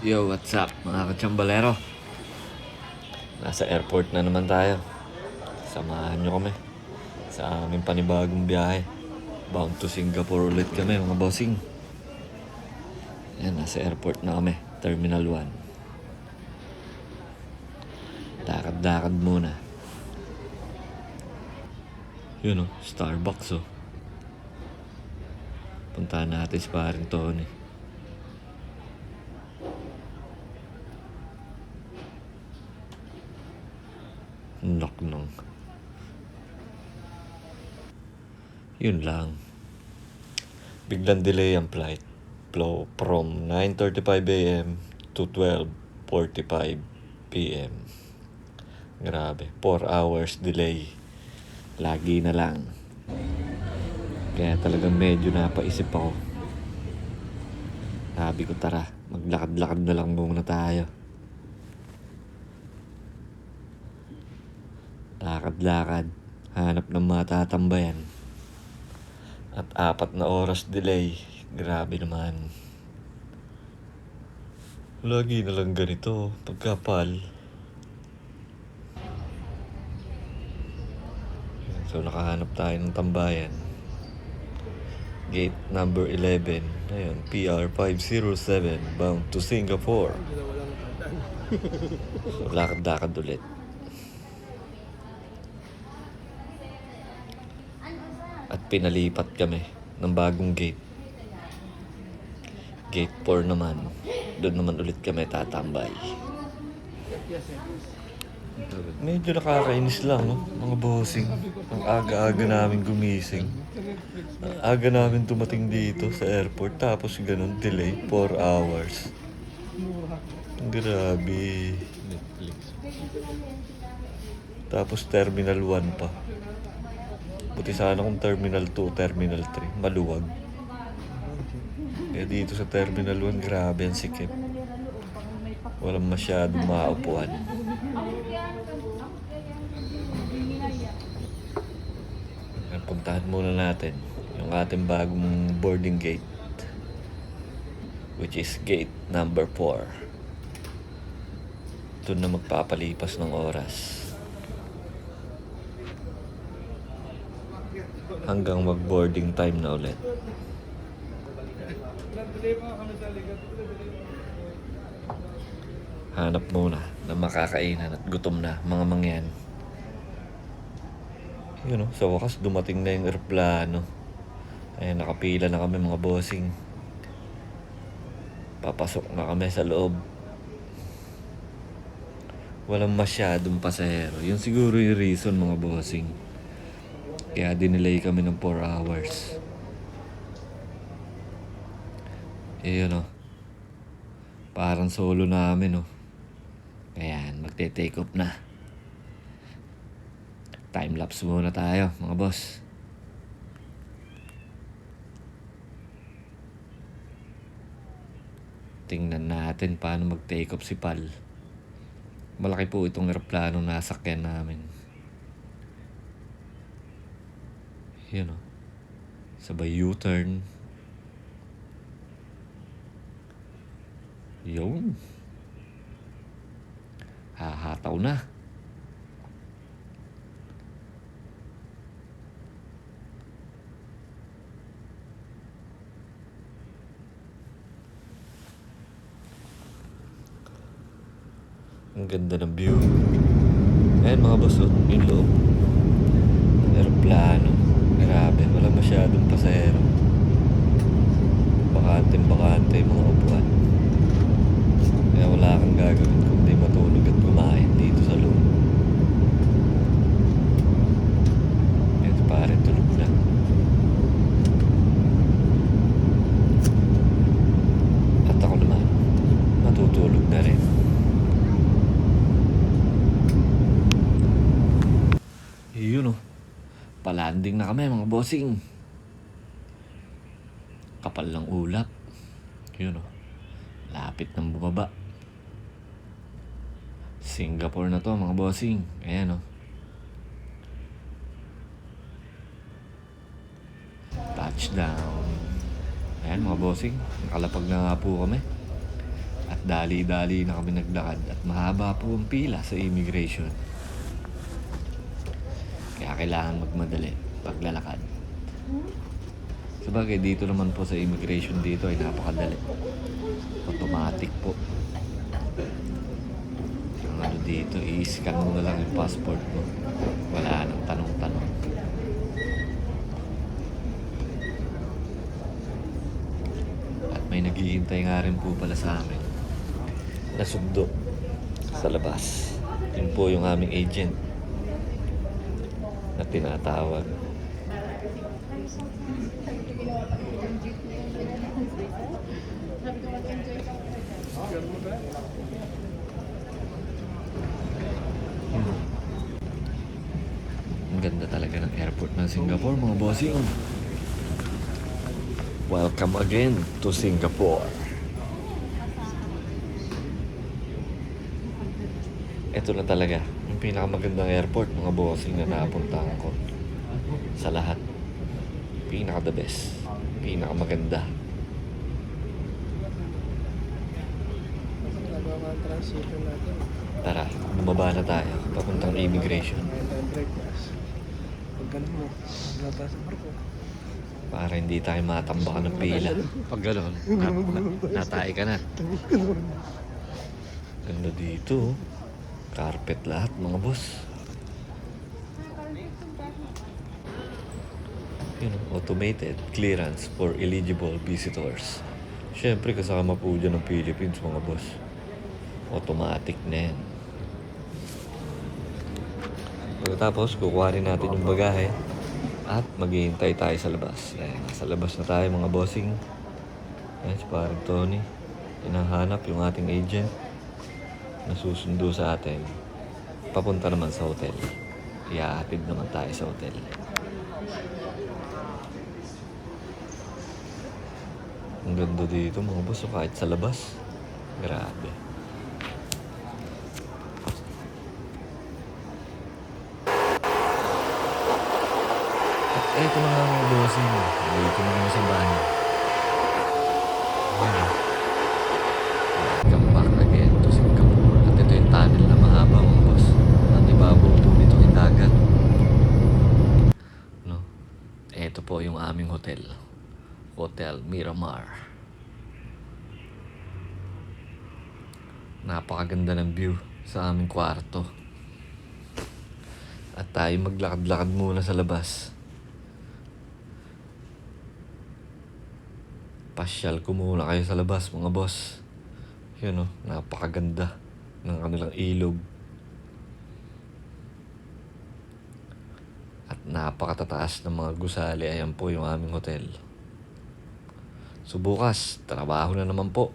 Yo, what's up mga kachambalero? Nasa airport na naman tayo. Samahan nyo kami sa aming panibagong biyahe. Bound to Singapore ulit kami mga bossing. Yan, nasa airport na kami. Terminal 1. Lakad-lakad muna. Yun oh, Starbucks oh. Puntahan natin si paring Tony. Knock nung. Yun lang. Biglang delay ang flight. Flow from 9.35 a.m. to 12.45 p.m. Grabe. 4 hours delay. Lagi na lang. Kaya talagang medyo napaisip ako. Sabi ko tara, maglakad-lakad na lang muna tayo. Lakad-lakad, hanap ng matatambayan. At apat na oras delay, grabe naman. Lagi na lang ganito, pagkapal. So nakahanap tayo ng tambayan. Gate number 11. Ayun, PR 507 bound to Singapore. So lakad-lakad ulit. Pinalipat kami ng bagong gate. Gate 4 naman. Doon naman ulit kami tatambay. Medyo nakakainis lang, no? Mga bossing. Ang aga-aga namin gumising. Ang aga namin dumating dito sa airport. Tapos ganun, delay. 4 hours. Grabe. Tapos Terminal 1 pa. Buti sana kung Terminal 2, Terminal 3. Maluwag. Kaya dito sa Terminal 1, grabe ang sikip. Walang masyadong maupuan. Puntahan muna natin yung ating bagong boarding gate which is gate number 4 doon na magpapalipas ng oras hanggang mag boarding time na ulit hanap muna na makakainan at gutom na mga mangyan yun know, sa wakas dumating na yung aeroplano. Ayan, nakapila na kami mga bossing. Papasok na kami sa loob. Walang masyadong pasahero. Yun siguro yung reason mga bossing. Kaya dinelay kami ng 4 hours. Eh yun oh. Parang solo namin oh. Ayan, magte-take off na. Time-lapse muna tayo, mga boss. Tingnan natin paano mag-take off si Pal. Malaki po itong aeroplano na sakyan namin. Yun o. Sabay U-turn. Yun. Hahataw na. Ang ganda ng view. Ayan mga boss, oh, yung loob. Aeroplano. Grabe, wala masyadong pasahero. Bakante-bakante yung mga upuan. Kaya wala kang gagawin kundi matulog at kumain dito sa loob. Yan si pare, tulog na. At ako naman, matutulog na rin. Yun oh. Palanding na kami mga bossing. Kapal ng ulap. Yun oh. Lapit ng bumaba. Singapore na to mga bossing. Ayan oh. Touchdown. Ayan mga bossing. Nakalapag na nga po kami. At dali-dali na kami naglakad at mahaba po ang pila sa immigration. Kaya kailangan magmadali paglalakad. Sabagay, dito naman po sa immigration dito ay napakadali. Automatic po. Ang ano dito, i-scan mo na lang yung passport mo. Wala nang tanong-tanong. At may naghihintay nga rin po pala sa amin. Nasugdo sa labas. Yun po yung aming agent na tinatawag. Ang ganda talaga ng airport ng Singapore, mga bossing. Welcome again to Singapore. Ito na talaga, pinakamagandang airport, mga bossing na napuntahan ko. Sa lahat. Pinaka the best. Pinakamaganda. Tara, bumaba na tayo. Papuntang immigration. Para hindi tayo matambakan ng pila. Pag gano'n, na, na, natay ka na. Ganda dito. oh. Carpet lahat, mga boss. Yun, oh, automated clearance for eligible visitors. Siyempre, kasama po dyan ng Philippines, mga boss. Automatic na yan. Pagkatapos, kukuhanin natin yung bagahe at maghihintay tayo sa labas. Ayan, nasa labas na tayo mga bossing. Ayan, si parang Tony. Hinahanap yung ating agent na susundo sa atin. Papunta naman sa hotel. Iahatid naman tayo sa hotel. Ang ganda dito mga boss, kahit sa labas. Grabe. At eto na nga mga bossing. Dito na kami sa bahay. Ayan. Welcome back again to Singapore. At ito yung tunnel na mahaba mga boss. At ibabaw po nito yung dagat. No? Ito po yung aming hotel. Hotel Miramar. Napakaganda ng view sa aming kwarto. At tayo maglakad-lakad muna sa labas. Pasyal ko muna kayo sa labas mga boss. Yun o, napakaganda ng kanilang ilog. At napakatataas ng mga gusali. Ayan po yung aming hotel. So bukas, trabaho na naman po.